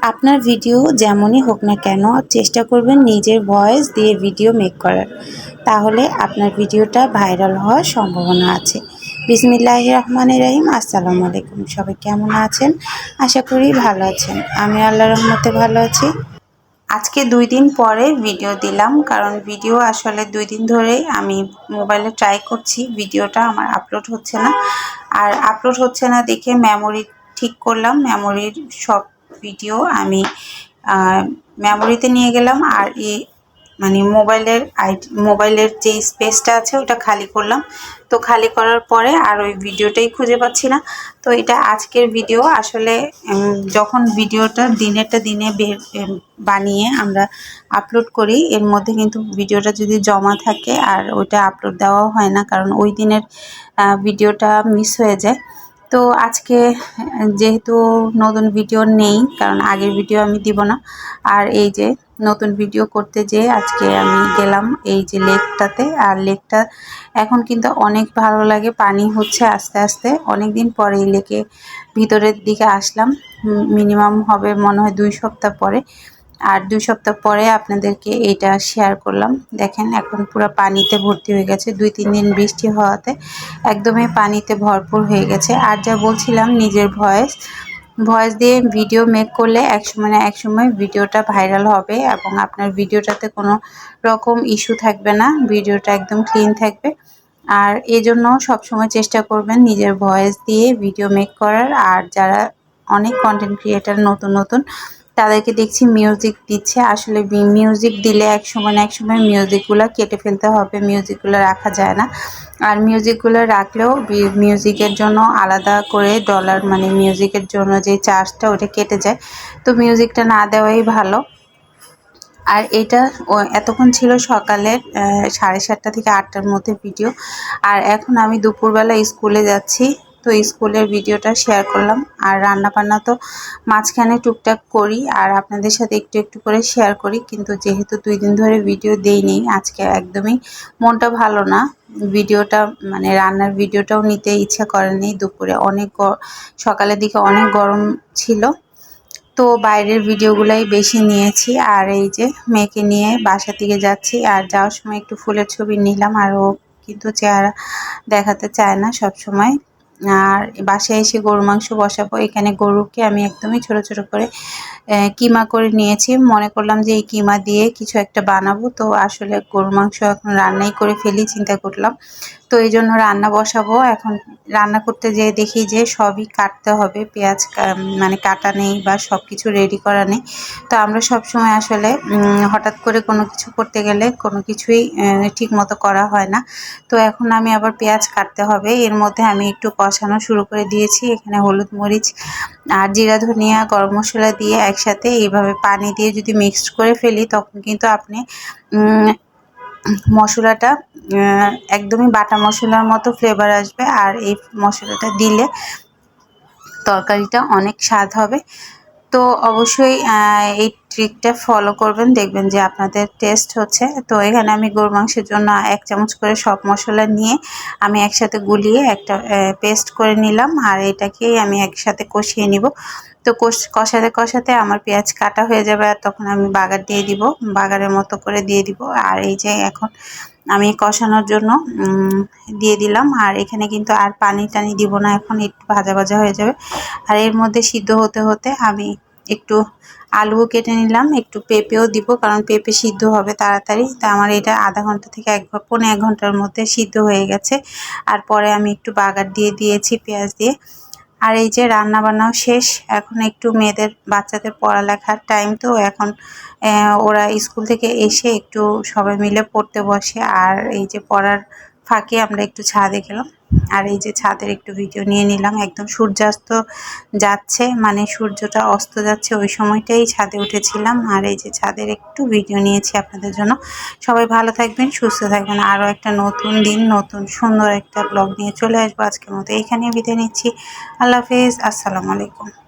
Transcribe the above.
আপনার ভিডিও যেমনই হোক না কেন, চেষ্টা করবেন নিজের ভয়েস দিয়ে ভিডিও মেক করার। তাহলে আপনার ভিডিওটা ভাইরাল হওয়ার সম্ভাবনা আছে। বিসমিল্লাহ রহমান রাহিম, আসসালামু আলাইকুম। সবাই কেমন আছেন? আশা করি ভালো আছেন। আমি আল্লাহ রহমতে ভালো আছি। আজকে দুই দিন পরে ভিডিও দিলাম, কারণ ভিডিও আসলে দুই দিন ধরেই আমি মোবাইলে ট্রাই করছি। ভিডিওটা আমার আপলোড হচ্ছে না। আর আপলোড হচ্ছে না দেখে মেমোরি ঠিক করলাম। মেমোরির সব ভিডিও আমি মেমোরিতে নিয়ে গেলাম আর এই মানে মোবাইলের আইডি মোবাইলের যে স্পেসটা আছে ওটা খালি করলাম। তো খালি করার পরে আর ওই ভিডিওটাই খুঁজে পাচ্ছি না। তো এটা আজকের ভিডিও আসলে যখন ভিডিওটা দিনেরটা দিনে বের বানিয়ে আমরা আপলোড করি, এর মধ্যে কিন্তু ভিডিওটা যদি জমা থাকে আর ওইটা আপলোড দেওয়া হয় না, কারণ ওই দিনের ভিডিওটা মিস হয়ে যায়। তো আজকে, যেহেতু নতুন ভিডিও নেই, কারণ আগের ভিডিও আমি দিব না, আর এই যে নতুন ভিডিও করতে যেয়ে আজকে আমি গেলাম এই যে লেকটাতে, আর লেকটা এখন কিন্তু অনেক ভালো লাগে, পানি হচ্ছে আস্তে আস্তে। অনেক দিন পরে এই লেকে ভিতরের দিকে আসলাম মিনিমাম হবে মনে হয় দুই সপ্তাহ পরে। আর দুই সপ্তাহ পরে আপনাদেরকে এইটা শেয়ার করলাম। দেখেন, এখন পুরো পানিতে ভর্তি হয়ে গেছে। দুই, তিন দিন বৃষ্টি হওয়াতে একদমই পানিতে ভরপুর হয়ে গেছে। আর যা বলছিলাম, নিজের ভয়েস ভয়েস দিয়ে ভিডিও মেক করলে এক সময় না এক সময় ভিডিওটা ভাইরাল হবে এবং আপনার ভিডিওটাতে কোনো রকম ইস্যু থাকবে না। ভিডিওটা একদম ক্লিন থাকবে। আর এজন্য সবসময় চেষ্টা করবেন নিজের ভয়েস দিয়ে ভিডিও মেক করার। আর যারা অনেক কন্টেন্ট ক্রিয়েটার নতুন নতুন তাদেরকে দেখছি মিউজিক দিচ্ছে। আসলে মিউজিক দিলে এক সময় না এক সময় মিউজিকগুলো কেটে ফেলতে হবে। মিউজিকগুলো রাখা যায় না। আর মিউজিকগুলো রাখলেও মিউজিকের জন্য আলাদা করে ডলার মানে মিউজিকের জন্য যে চার্জটা ওটা কেটে যায়। তো মিউজিকটা না দেওয়াই ভালো। আর এটা এতক্ষণ ছিল সকালের সাড়ে সাতটা থেকে আটটার মধ্যে ভিডিও আর এখন আমি দুপুরবেলা স্কুলে যাচ্ছি। তো স্কুলের ভিডিওটা শেয়ার করলাম। আর রান্না বান্না তো মাঝখানে টুকটাক করি, আর আপনাদের সাথে একটু একটু করে শেয়ার করি। কিন্তু যেহেতু দুই দিন ধরে ভিডিও দেইনি, আজকে একদমই মনটা ভালো না। ভিডিওটা মানে রান্নার ভিডিওটাও নিতে ইচ্ছা করেনি। দুপুরে অনেক সকালের দিকে অনেক গরম ছিল। তো বাইরের ভিডিওগুলাই বেশি নিয়েছি। আর এই যে মেয়েকে নিয়ে বাসা থেকে যাচ্ছি, আর যাওয়ার সময় একটু ফুলের ছবি নিলাম। আর ও কিন্তু চেহারা দেখাতে চায় না সব সময় আর বাসায় এসে গরু মাংস বসাবো। এখানে গরুকে আমি একদমই ছোট ছোট করে কিমা করে নিয়েছি। মনে করলাম যে এই কিমা দিয়ে কিছু একটা বানাবো। তো আসলে গরু মাংস এখন রান্নাই করে ফেলি, চিন্তা করলাম। তো এই জন্য রান্না বসাবো। এখন রান্না করতে যেয়ে দেখি যে সবই কাটতে হবে। পেঁয়াজ মানে কাটা নেই বা সব কিছু রেডি করা নেই। তো আমরা সব সময় আসলে হঠাৎ করে কোনো কিছু করতে গেলে কোনো কিছুই ঠিক মতো করা হয় না। তো এখন আমি আবার পেঁয়াজ কাটতে হবে। এর মধ্যে আমি একটু কষানো শুরু করে দিয়েছি। এখানে হলুদ মরিচ আর জিরা, ধনিয়া, গরম মশলা দিয়ে একসাথে এইভাবে পানি দিয়ে যদি মিক্সড করে ফেলি, তখন কিন্তু আপনি মশলাটা একদমই বাটা মশলার মতো ফ্লেভার আসবে। আর এই মশলাটা দিলে তরকারিটা অনেক স্বাদ হবে। তো অবশ্যই এই ট্রিকটা ফলো করবেন, দেখবেন যে আপনাদের টেস্ট হচ্ছে। তো এখানে আমি গরু মাংসের জন্য এক চামচ করে সব মশলা নিয়ে আমি একসাথে গুলিয়ে একটা পেস্ট করে নিলাম, আর এটাকেই আমি একসাথে কষিয়ে নিব। তো কষাতে কষাতে আমার পেঁয়াজ কাটা হয়ে যাবে, আর তখন আমি বাগার দিয়ে দিব, বাগারের মতো করে দিয়ে দিব। আর এই যে এখন আমি কষানোর জন্য দিয়ে দিলাম, আর এখানে কিন্তু আর পানি টানি দিব না, এখন একটু ভাজা ভাজা হয়ে যাবে। আর এর মধ্যে সিদ্ধ হতে হতে আমি একটু আলুও কেটে নিলাম, একটু পেঁপেও দিব কারণ পেঁপে সিদ্ধ হবে তাড়াতাড়ি। তা আমার এটা আধা ঘণ্টা থেকে এক পনেরো এক ঘণ্টার মধ্যে সিদ্ধ হয়ে গেছে। আর পরে আমি একটু বাগার দিয়ে দিয়েছি পেঁয়াজ দিয়ে। আর এই যে রান্না বান্নাও শেষ, এখন একটু মেয়েদের বাচ্চাদের পড়ালেখার টাইম তো, এখন ওরা স্কুল থেকে এসে একটু সবাই মিলে পড়তে বসে। আর এই যে পড়ার ফাঁকে আমরা একটু ছাদে গেলাম আর এই যে ছাদের একটু ভিডিও নিয়ে নিলাম। একদম সূর্যাস্ত যাচ্ছে মানে সূর্যটা অস্ত যাচ্ছে ওই সময়টাই ছাদে উঠেছিলাম। আর এই যে ছাদের একটু ভিডিও নিয়েছি আপনাদের জন্য। সবাই ভালো থাকবেন, সুস্থ থাকবেন। আরও একটা নতুন দিন, নতুন সুন্দর একটা ব্লগ নিয়ে চলে আসব আজকের মতো। এখানে বিদায় নিচ্ছি। আল্লাহ হাফিজ। আসসালামু আলাইকুম।